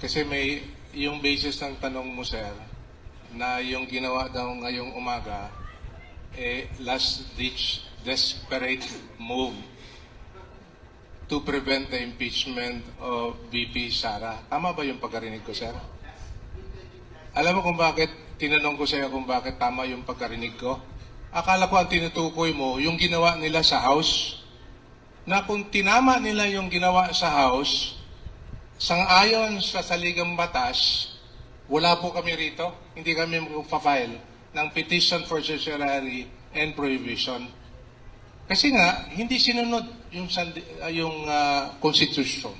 Kasi may yung basis ng tanong mo, sir, na yung ginawa daw ngayong umaga, eh, last-ditch desperate move to prevent the impeachment of BP Sara. Tama ba yung pagkarinig ko, sir? Alam mo kung bakit, tinanong ko sa'yo kung bakit tama yung pagkarinig ko? Akala ko ang tinutukoy mo, yung ginawa nila sa House, na kung tinama nila yung ginawa sa House, Sang-ayon sa saligang batas, wala po kami rito. Hindi kami magpa-file ng petition for certiorari and prohibition. Kasi nga, hindi sinunod yung, uh, yung uh, constitution.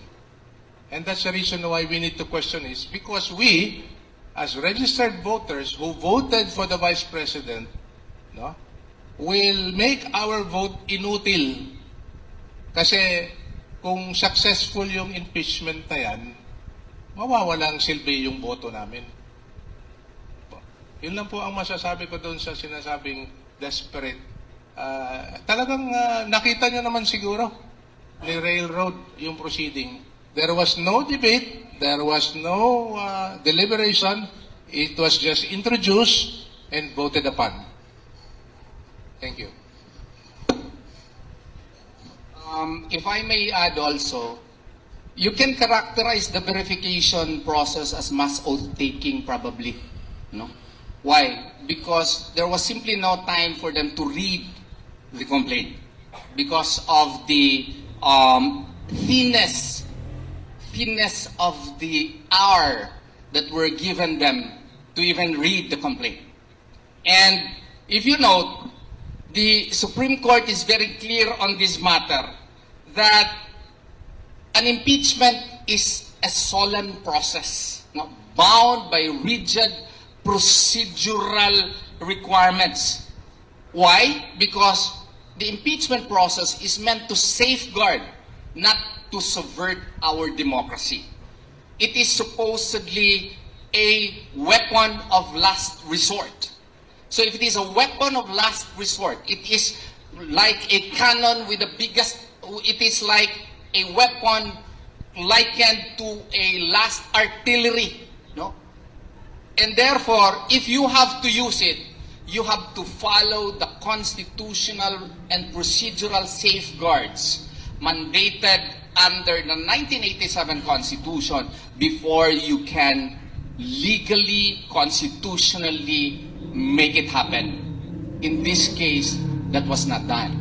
And that's the reason why we need to question is because we, as registered voters who voted for the Vice President, no, will make our vote inutil kasi kung successful yung impeachment na yan, mawawalang silbi yung boto namin. Yun lang po ang masasabi ko doon sa sinasabing desperate. Ah, talagang ah, nakita nyo naman siguro ni Railroad yung proceeding. There was no debate, there was no ah, deliberation, it was just introduced and voted upon. Thank you. Um, if I may add also, you can characterize the verification process as mass oath taking probably. No? Why? Because there was simply no time for them to read the complaint because of the um, thinness, thinness of the hour that were given them to even read the complaint. And if you note, the Supreme Court is very clear on this matter that an impeachment is a solemn process, not bound by rigid procedural requirements. Why? Because the impeachment process is meant to safeguard, not to subvert our democracy. It is supposedly a weapon of last resort. So if it is a weapon of last resort, it is like a cannon with the biggest, it is like a weapon likened to a last artillery, no? And therefore, if you have to use it, you have to follow the constitutional and procedural safeguards mandated under the 1987 Constitution before you can legally, constitutionally make it happen. In this case, that was not done.